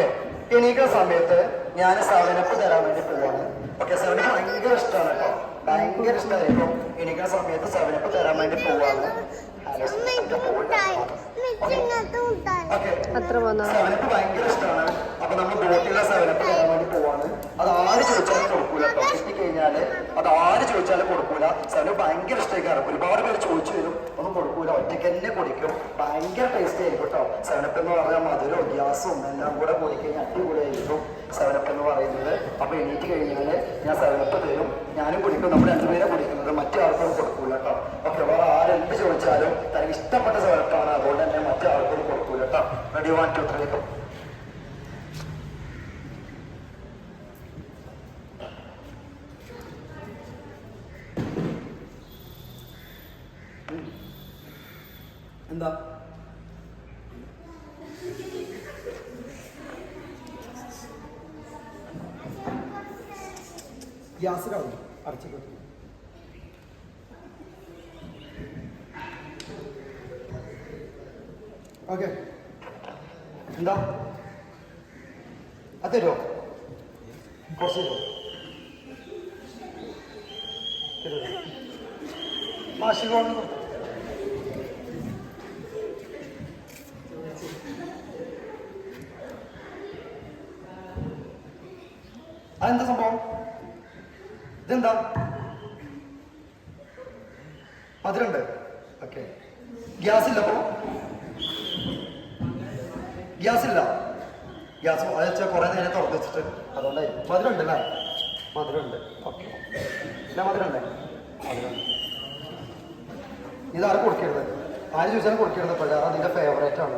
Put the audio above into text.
Okay. എണീക്കുന്ന സമയത്ത് ഞാൻ സെവനപ്പ് തരാൻ വേണ്ടി പോവാണ്. ഓക്കെ സെവനപ്പ് ഭയങ്കര ഇഷ്ടമാണ് കേട്ടോ. ഭയങ്കര ഇഷ്ടമായിരിക്കും എണീക്കുന്ന സമയത്ത് സെവനപ്പ് തരാൻ വേണ്ടി പോവാണ്. ഓക്കെ അത്ര പോന്നോ സെവനപ്പ് ഭയങ്കര ഇഷ്ടമാണ് അപ്പൊ നമ്മൾ ബോട്ടിലുള്ള സെവനപ്പ് തരാൻ വേണ്ടി പോവാണ്. അത് ആര് ചോദിച്ചാലും കൊടുക്കൂല കേട്ടോ. കിട്ടിക്കഴിഞ്ഞാൽ അത് ആര് ചോദിച്ചാലും കൊടുക്കൂല. സെവനപ്പ് ഭയങ്കര ഇഷ്ടമായിരിക്കും ഒരുപാട് പേര് ചോദിച്ചു വരും. ഒന്നും കൊടുക്കൂല. ഒറ്റയ്ക്ക് തന്നെ കുടിക്കും. ഭയങ്കര ടേസ്റ്റ് ആയിരിക്കും കേട്ടോ. സെവനപ്പ് എന്ന് പറഞ്ഞാൽ മധുരവും ഗ്യാസും എല്ലാം കൂടെ കൂടി കഴിഞ്ഞാൽ അടിപൊളിയായിരിക്കും സെവനപ്പ് എന്ന് പറയുന്നത്. അപ്പൊ എണീറ്റ് കഴിഞ്ഞാൽ ഞാൻ സെവനപ്പ് തരും. ഞാനും കുടിക്കും നമ്മൾ രണ്ടുപേരെ കുടിക്കുന്നത്. മറ്റാർക്കും കൊടുക്കൂല കേട്ടോ. ഓക്കെ വേറെ ആരെന്ത് ചോദിച്ചാലും തനിക്ക് ഇഷ്ടപ്പെട്ട സെവനപ്പാണ് അതുകൊണ്ട് തന്നെ മറ്റേ ആൾക്കും കൊടുക്കൂല കേട്ടോ. റെഡി വൺ ടു ത്രീ എന്താ? ഗ്യാസ് കളഞ്ഞു ഓക്കെ. എന്താ? അത് കുറച്ച് അതെന്താ സംഭവം? ഇതെന്താ? മധുരണ്ട് ഓക്കെ ഗ്യാസ് ഇല്ല അപ്പോ? ഗ്യാസ് ഇല്ല ഗ്യാസ് വെച്ചാൽ കുറെ നേരം തുറന്നു വെച്ചിട്ട് അതുകൊണ്ടായി മധുരം ഉണ്ട് അല്ലേ? മധുരം ഉണ്ട് ഓക്കെ എന്നാ മധുരം ഉണ്ടേ ഇതാരും കൊടുക്കരുത്? ആര് ചോദിച്ചാലും കൊടുക്കരുത്. പഴയ നിന്റെ ഫേവറേറ്റ് ആണ്.